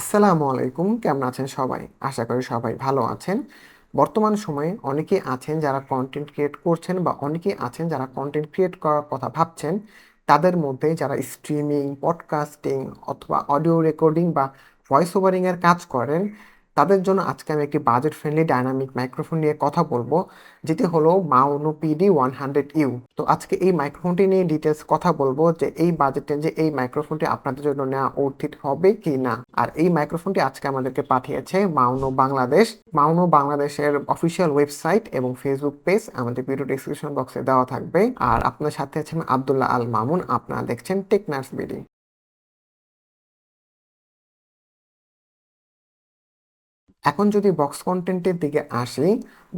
আসসালামু আলাইকুম, কেমন আছেন সবাই? আশা করি সবাই ভালো আছেন। বর্তমান সময়ে অনেকে আছেন যারা কন্টেন্ট ক্রিয়েট করছেন বা অনেকে আছেন যারা কন্টেন্ট ক্রিয়েট করার কথা ভাবছেন, তাদের মধ্যে যারা স্ট্রিমিং পডকাস্টিং অথবা অডিও রেকর্ডিং বা ভয়েস ওভারিংয়ের কাজ করেন তাদের জন্য আজকে আমি একটি বাজেট ফ্রেন্ডলি ডাইনামিক মাইক্রোফোন নিয়ে কথা বলব, যেটি হলো Maono PD one hundred U তো আজকে এই মাইক্রোফোনটি নিয়ে ডিটেলস কথা বলব যে এই বাজেটে যে এই মাইক্রোফোনটি আপনাদের জন্য নেওয়া অর্থিত হবে কি না। আর এই মাইক্রোফোনটি আজকে আমাদেরকে পাঠিয়েছে মাউনো বাংলাদেশ মাউনো বাংলাদেশের অফিসিয়াল ওয়েবসাইট এবং ফেসবুক পেজ আমাদের ভিডিও ডিসক্রিপশন বক্সে দেওয়া থাকবে। আর আপনার সাথে আছেন আবদুল্লাহ আল মামুন। আপনারা দেখছেন টেকনার্স বিডি এখন যদি বক্স কন্টেন্টের দিকে আসি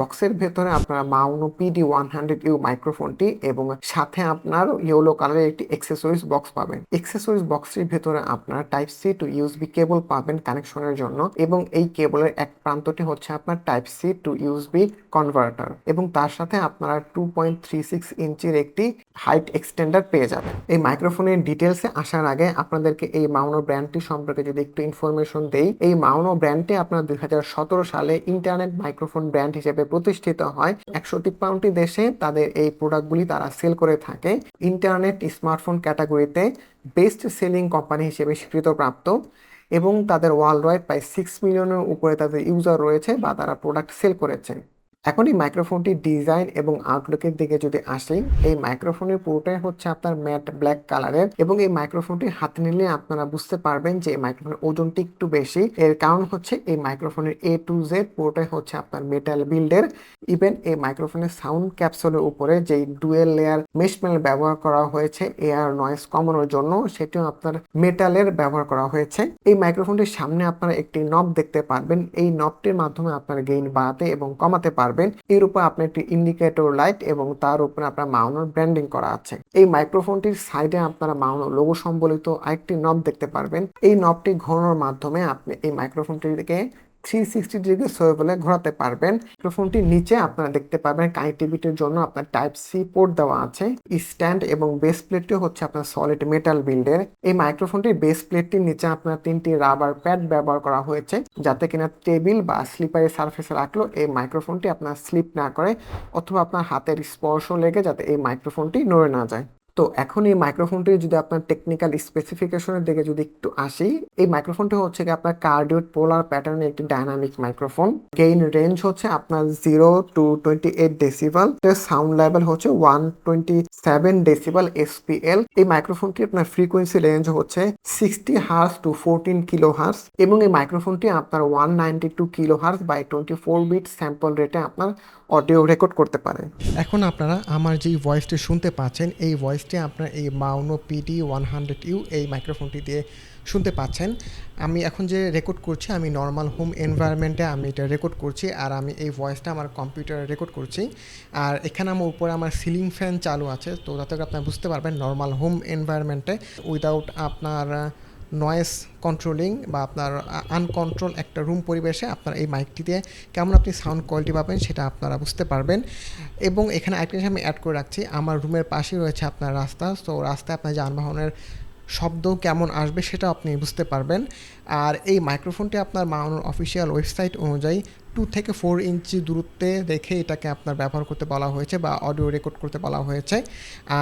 বক্সের ভেতরে আপনার Maono PD one hundred U মাইক্রোফোনটি এবং সাথে আপনার ইয়েলো কালারের একটি এক্সেসরিজ বক্স পাবেন। এক্সেসরিজ বক্সটির ভেতরে আপনার type C to USB cable পাবেন কানেকশনের জন্য এবং এই কেবলের এক প্রান্তটি হচ্ছে আপনার type C to USB converter এবং তার সাথে আপনারা টু পয়েন্ট থ্রি সিক্স ইঞ্চির একটি হাইট এক্সটেন্ডার পেয়ে যাবেন। এই মাইক্রোফোনের ডিটেলসে আসার আগে আপনাদেরকে এই মাউনো ব্র্যান্ডটি সম্পর্কে যদি একটু ইনফরমেশন দেই, এই মাউনো ব্র্যান্ডটি আপনার দুই হাজার সালে ইন্টারনেট মাইক্রোফোন ব্র্যান্ড হিসেবে প্রতিষ্ঠিত হয়। একশো তিপ্পান্নটি দেশে তাদের এই প্রোডাক্টগুলি তারা সেল করে থাকে। ইন্টারনেট স্মার্টফোন ক্যাটাগরিতে বেস্ট সেলিং কোম্পানি হিসেবে স্বীকৃতপ্রাপ্ত এবং তাদের ওয়ার্ল্ড ওয়াইড প্রায় সিক্স মিলিয়নের উপরে তাদের ইউজার রয়েছে বা তারা প্রোডাক্ট সেল করেছে। এখন এই মাইক্রোফোনটির ডিজাইন এবং আউটলুকের দিকে যদি আসি, এই মাইক্রোফোনের পুরোটাই হচ্ছে আপনার ম্যাট ব্ল্যাক কালারের এবং এই মাইক্রোফোনটি হাতে নিলে আপনারা বুঝতে পারবেন যে এই মাইক্রোফোনের ওজনটি একটু বেশি। এর কারণ হচ্ছে এই মাইক্রোফোনের এ টু জেড পুরোটাই হচ্ছে আপনার মেটাল বিল্ডের ইভেন এই মাইক্রোফোনের সাউন্ড ক্যাপসুলের উপরে যে ডুয়েল লেয়ার মেশ প্যানেল ব্যবহার করা হয়েছে এয়ার নয়েস কমানোর জন্য সেটিও আপনার মেটালের ব্যবহার করা হয়েছে। এই মাইক্রোফোনটির সামনে আপনারা একটি নব দেখতে পারবেন। এই নবটির মাধ্যমে আপনার গেইন বাড়াতে এবং কমাতে পারবেন। এর উপর আপনার একটি ইন্ডিকেটর লাইট এবং তার উপরে আপনার মাউনোর ব্র্যান্ডিং করা আছে। এই মাইক্রোফোনটির সাইডে আপনারা মাউনো লোগো সম্বলিত আরেকটি নব দেখতে পারবেন। এই নবটি ঘোরানোর মাধ্যমে আপনি এই মাইক্রোফোনটিকে থ্রি সিক্সটি ডিগ্রি সোয়েবলে ঘোরাতে পারবেন। মাইক্রোফোনটির নিচে আপনারা দেখতে পারবেন কানেক্টিভিটির জন্য আপনার টাইপ সি পোর্ট দেওয়া আছে। স্ট্যান্ড এবং বেস প্লেটটি হচ্ছে আপনার সলিড মেটাল বিল্ডের এই মাইক্রোফোনটির বেস প্লেটটির নিচে আপনার তিনটি রাবার প্যাড ব্যবহার করা হয়েছে, যাতে কিনা টেবিল বা স্লিপারের সার্ফেসে রাখলেও এই মাইক্রোফোনটি আপনার স্লিপ না করে অথবা আপনার হাতের স্পর্শ লেগে যাতে এই মাইক্রোফোনটি নড়ে না যায়। তো এখন এই মাইক্রোফোনটি যদি আপনার টেকনিক্যাল স্পেসিফিকেশনের দিকে যদি একটু আসি, এই মাইক্রোফোনটি হচ্ছে কি আপনার কার্ডিওট পোলার প্যাটার্নের একটি ডাইনামিক মাইক্রোফোন গেইন রেঞ্জ হচ্ছে আপনার zero to twenty eight decibel sound level হচ্ছে one twenty seven decibel SPL এই মাইক্রোফোনটি আপনার ফ্রিকোয়েন্সি রেঞ্জ হচ্ছে sixty hertz to fourteen kilo hertz এবং এই মাইক্রোফোনটি আপনার one ninety two kilo hertz by twenty four bit sample রেটে আপনার অডিও রেকর্ড করতে পারে। এখন আপনারা আমার যেই ভয়েসটি শুনতে পাচ্ছেন, এই ভয়েসটি আপনার এই Maono PD one hundred U এই মাইক্রোফোনটি দিয়ে শুনতে পাচ্ছেন। আমি এখন যে রেকর্ড করছি, আমি নর্মাল হোম এনভায়রনমেন্টে আমি এটা রেকর্ড করছি আর আমি এই ভয়েসটা আমার কম্পিউটারে রেকর্ড করছি। আর এখানে আমার উপরে আমার সিলিং ফ্যান চালু আছে, তো তাতে আপনারা বুঝতে পারবেন নর্মাল হোম এনভায়রনমেন্টে উইদাউট আপনার নয়েস কন্ট্রোলিং বা আপনার আনকন্ট্রোল একটা রুম পরিবেশে আপনার এই মাইকটি দিয়ে কেমন আপনি সাউন্ড কোয়ালিটি পাবেন সেটা আপনারা বুঝতে পারবেন। এবং এখানে একটা জিনিস আমি অ্যাড করে রাখছি, আমার রুমের পাশেই রয়েছে আপনার রাস্তা। সো রাস্তায় আপনার যানবাহনের শব্দ কেমন আসবে সেটা আপনি বুঝতে পারবেন। আর এই মাইক্রোফোনটি আপনার মাউনোর অফিসিয়াল ওয়েবসাইট অনুযায়ী টু থেকে ফোর ইঞ্চি দূরত্বে রেখে এটাকে আপনার ব্যবহার করতে বলা হয়েছে বা অডিও রেকর্ড করতে বলা হয়েছে।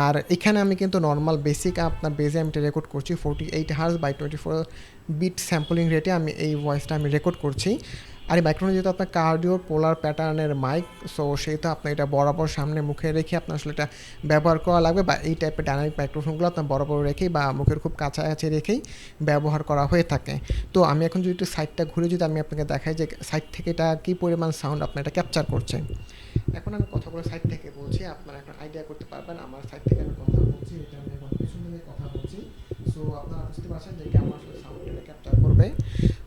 আর এখানে আমি কিন্তু নর্মাল বেসিক আপনার বেজে আমি রেকর্ড করছি forty eight hertz by twenty four bit sampling রেটে আমি এই ভয়েসটা আমি রেকর্ড করছি। আর এই মাইক্রোফোন যেহেতু আপনার কার্ডিও পোলার প্যাটার্নের মাইক সো সেহেতু আপনার এটা বরাবর সামনে মুখে রেখে আপনার আসলে এটা ব্যবহার করা লাগবে বা এই টাইপের ডাইনামিক মাইক্রোফোনগুলো আপনার বরাবর রেখেই বা মুখের খুব কাছাকাছি রেখেই ব্যবহার করা হয়ে থাকে। তো আমি এখন যদি একটু সাইডটা ঘুরে যদি আমি আপনাকে দেখাই যে সাইড থেকে এটা কী পরিমাণ সাউন্ড আপনার এটা ক্যাপচার করছে। এখন আমি কথাগুলো সাইড থেকে বলছি, আপনারা এখন আইডিয়া করতে পারবেন আমার সাইড থেকে আমি কথা বলছি, এটা আমি এখন পিছনে দিয়ে কথা বলছি। সো আপনারা বুঝতে পারছেন যে কেমন আসলে সাউন্ডটা ক্যাপচার করবে।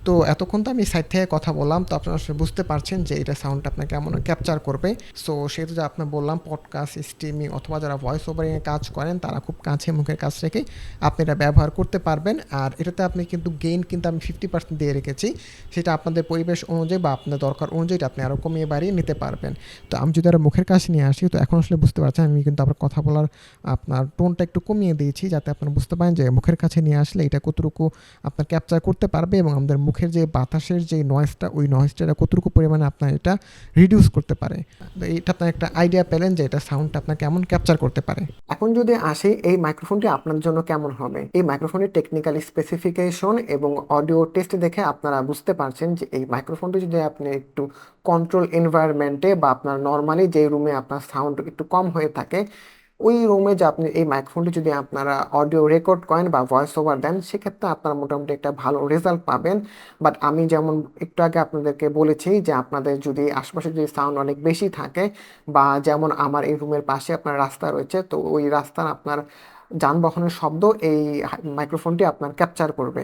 তো এতক্ষণ তো আমি সাইড থেকে কথা বললাম, তো আপনারা বুঝতে পারছেন যে এটা সাউন্ডটা আপনাকে কেমন ক্যাপচার করবে। সো সেহেতু যা আপনার বললাম পডকাস্ট স্ট্রিমিং অথবা যারা ভয়েস ওভারিংয়ে কাজ করেন, তারা খুব কাছে মুখের কাছ রেখে আপনি এটা ব্যবহার করতে পারবেন। আর এটাতে আপনি কিন্তু গেইন কিন্তু আমি ফিফটি পার্সেন্ট দিয়ে রেখেছি। সেটা আপনাদের পরিবেশ অনুযায়ী বা আপনার দরকার অনুযায়ী আপনি আরও কমিয়ে বাড়িয়ে নিতে পারবেন। তো আমি যদি আরও মুখের কাছে নিয়ে আসি, তো এখন আসলে বুঝতে পারছেন, আমি কিন্তু আবার কথা বলার আপনার টোনটা একটু কমিয়ে দিয়েছি, যাতে আপনারা বুঝতে পারেন যে মুখের কাছে নিয়ে আসলে এটা কতটুকু আপনার ক্যাপচার করতে পারবে এবং আমাদের মুখে মুখের যে বাতাসের যে নয়েজটা ওই নয়েজটা কতটুকু পরিমাণে আপনার এটা রিডিউস করতে পারে? এটা আপনার একটা আইডিয়া পেলেন যে এটা সাউন্ডটা আপনার কেমন ক্যাপচার করতে পারে। এখন যদি আসি, এই মাইক্রোফোনটি আপনার জন্য কেমন হবে? এই মাইক্রোফোনের টেকনিক্যাল স্পেসিফিকেশন এবং অডিও টেস্ট দেখে আপনারা বুঝতে পারছেন যে এই মাইক্রোফোনটি যদি আপনি একটু কন্ট্রোল এনভায়রনমেন্টে বা আপনার নর্মালি যে রুমে আপনার সাউন্ড একটু কম হয়ে থাকে ওই রুমে যে আপনি, এই মাইক্রোফোনটি যদি আপনারা অডিও রেকর্ড করেন বা ভয়েস ওভার দেন, সেক্ষেত্রে আপনারা মোটামুটি একটা ভালো রেজাল্ট পাবেন। বাট আমি যেমন একটু আগে আপনাদেরকে বলেছি যে আপনাদের যদি আশপাশে যদি সাউন্ড অনেক বেশি থাকে বা যেমন আমার এই রুমের পাশে আপনার রাস্তা রয়েছে, তো ওই রাস্তার আপনার যানবাহনের শব্দ এই মাইক্রোফোনটি আপনার ক্যাপচার করবে।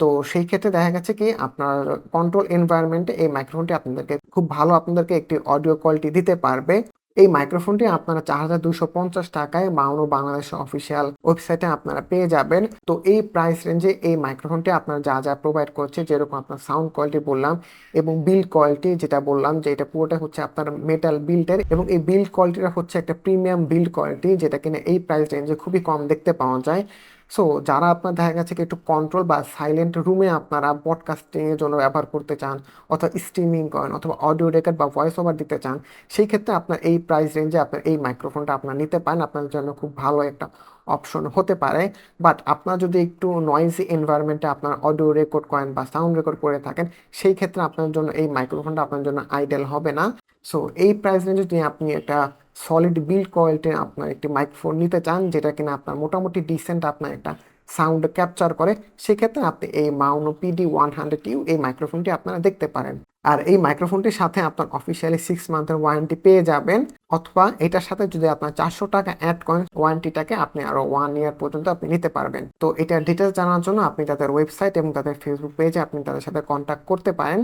তো সেই ক্ষেত্রে দেখা গেছে কি, আপনার কন্ট্রোল এনভায়রনমেন্টে এই মাইক্রোফোনটি আপনাদেরকে খুব ভালো আপনাদেরকে একটি অডিও কোয়ালিটি দিতে পারবে। এই মাইক্রোফোনটি আপনারা চার হাজার দুশো পঞ্চাশ টাকায় মাউনো বাংলাদেশ অফিসিয়াল ওয়েবসাইটে আপনারা পেয়ে যাবেন। তো এই প্রাইস রেঞ্জে এই মাইক্রোফোনটি আপনারা যা যা প্রোভাইড করছে, যেরকম আপনার সাউন্ড কোয়ালিটি বললাম এবং বিল্ড কোয়ালিটি যেটা বললাম যে এটা পুরোটা হচ্ছে আপনার মেটাল বিল্ডের এবং এই বিল্ড কোয়ালিটিটা হচ্ছে একটা প্রিমিয়াম বিল্ড কোয়ালিটি যেটা কিনা এই প্রাইস রেঞ্জে খুবই কম দেখতে পাওয়া যায়। সো যারা আপনার দেখা গেছে কি একটু কন্ট্রোল বা সাইলেন্ট রুমে আপনারা পডকাস্টিং এর জন্য ব্যবহার করতে চান, অথবা স্ট্রিমিং করেন, অথবা অডিও রেকর্ড বা ভয়েস ওভার দিতে চান, সেই ক্ষেত্রে আপনার এই প্রাইস রেঞ্জে আপনার এই মাইক্রোফোনটা আপনার নিতে পারেন। আপনার জন্য খুব ভালো একটা অপশন হতে পারে। বাট আপনার যদি একটু নয়েজি এনভায়রনমেন্টে আপনার অডিও রেকর্ড করেন বা সাউন্ড রেকর্ড করে থাকেন, সেই ক্ষেত্রে আপনার জন্য এই মাইক্রোফোনটা আপনার জন্য আইডেল হবে না। সো এই প্রাইস রেঞ্জে যদি আপনি একটা সলিড বিল্ড কোয়ালিটির আপনার একটি মাইক্রোফোন নিতে চান, যেটা কিনা আপনার মোটামুটি ডিসেন্ট আপনার একটা সাউন্ড ক্যাপচার করে, সেক্ষেত্রে আপনি এই Maono PD one hundred U এই মাইক্রোফোনটি আপনারা দেখতে পারেন। আর এই মাইক্রোফোনটির সাথে আপনার অফিসিয়ালি সিক্স মান্থের ওয়ারেন্টি পেয়ে যাবেন, অথবা এটার সাথে যদি আপনার চারশো টাকা অ্যাড করেন ওয়ারেন্টিটাকে আপনি আরও ওয়ান ইয়ার পর্যন্ত আপনি নিতে পারবেন। তো এটার ডিটেলস জানার জন্য আপনি তাদের ওয়েবসাইট এবং তাদের ফেসবুক পেজে আপনি তাদের সাথে কন্ট্যাক্ট করতে পারেন।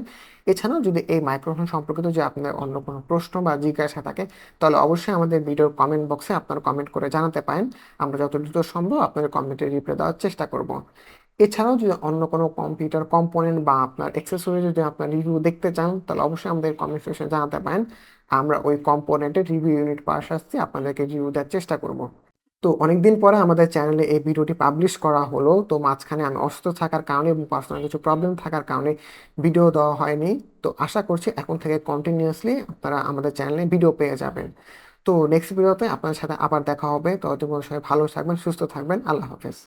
এছাড়াও যদি এই মাইক্রোফোন সম্পর্কিত যে আপনার অন্য কোনো প্রশ্ন বা জিজ্ঞাসা থাকে, তাহলে অবশ্যই আমাদের ভিডিওর কমেন্ট বক্সে আপনারা কমেন্ট করে জানাতে পারেন। আমরা যত দ্রুত সম্ভব আপনাদের কমেন্টে রিপ্লাই দেওয়ার চেষ্টা করব। এছাড়াও যদি অন্য কোনো কম্পিউটার কম্পোনেন্ট বা আপনার অ্যাক্সেসরি যদি আপনার রিভিউ দেখতে চান, তাহলে অবশ্যই আমাদের কমেন্ট সেকশনে জানাতে পারেন। আমরা ওই কম্পোনেন্টের রিভিউ ইউনিট পাশ আসছি, আপনাদেরকে রিভিউ দেওয়ার চেষ্টা করব। তো অনেকদিন পরে আমাদের চ্যানেলে এই ভিডিওটি পাবলিশ করা হলো, তো মাঝখানে আমি অসুস্থ থাকার কারণে এবং পার্সোনাল কিছু প্রবলেম থাকার কারণে ভিডিও দেওয়া হয়নি। তো আশা করছি এখন থেকে কন্টিনিউয়াসলি আপনারা আমাদের চ্যানেলে ভিডিও পেয়ে যাবেন। তো নেক্সট ভিডিওতে আপনার সাথে আবার দেখা হবে। পর্যন্ত সবাই ভালো থাকবেন, সুস্থ থাকবেন। আল্লাহ হাফেজ।